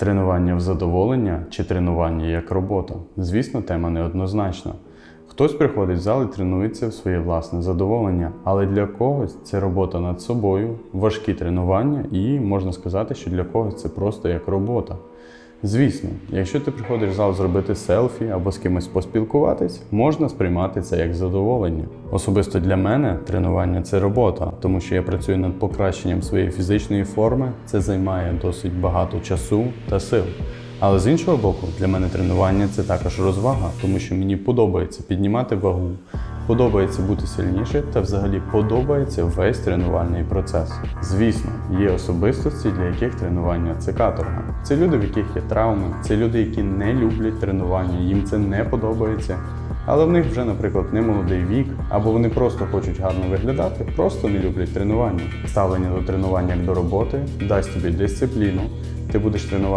Тренування в задоволення чи тренування як робота? Звісно, тема неоднозначна. Хтось приходить в зал і тренується в своє власне задоволення, але для когось це робота над собою, важкі тренування, і можна сказати, що для когось це просто як робота. Звісно, якщо ти приходиш в зал зробити селфі або з кимось поспілкуватись, можна сприймати це як задоволення. Особисто для мене тренування це робота, тому що я працюю над покращенням своєї фізичної форми. Це займає досить багато часу та сил. Але з іншого боку, для мене тренування це також розвага, тому що мені подобається піднімати вагу, подобається бути сильніше та взагалі подобається весь тренувальний процес. Звісно, є особистості, для яких тренування це каторга. Це люди, в яких є травми, це люди, які не люблять тренування, їм це не подобається. Але в них вже, наприклад, не молодий вік, або вони просто хочуть гарно виглядати, просто не люблять тренування. Ставлення до тренування як до роботи дасть тобі дисципліну, ти будеш тренувати.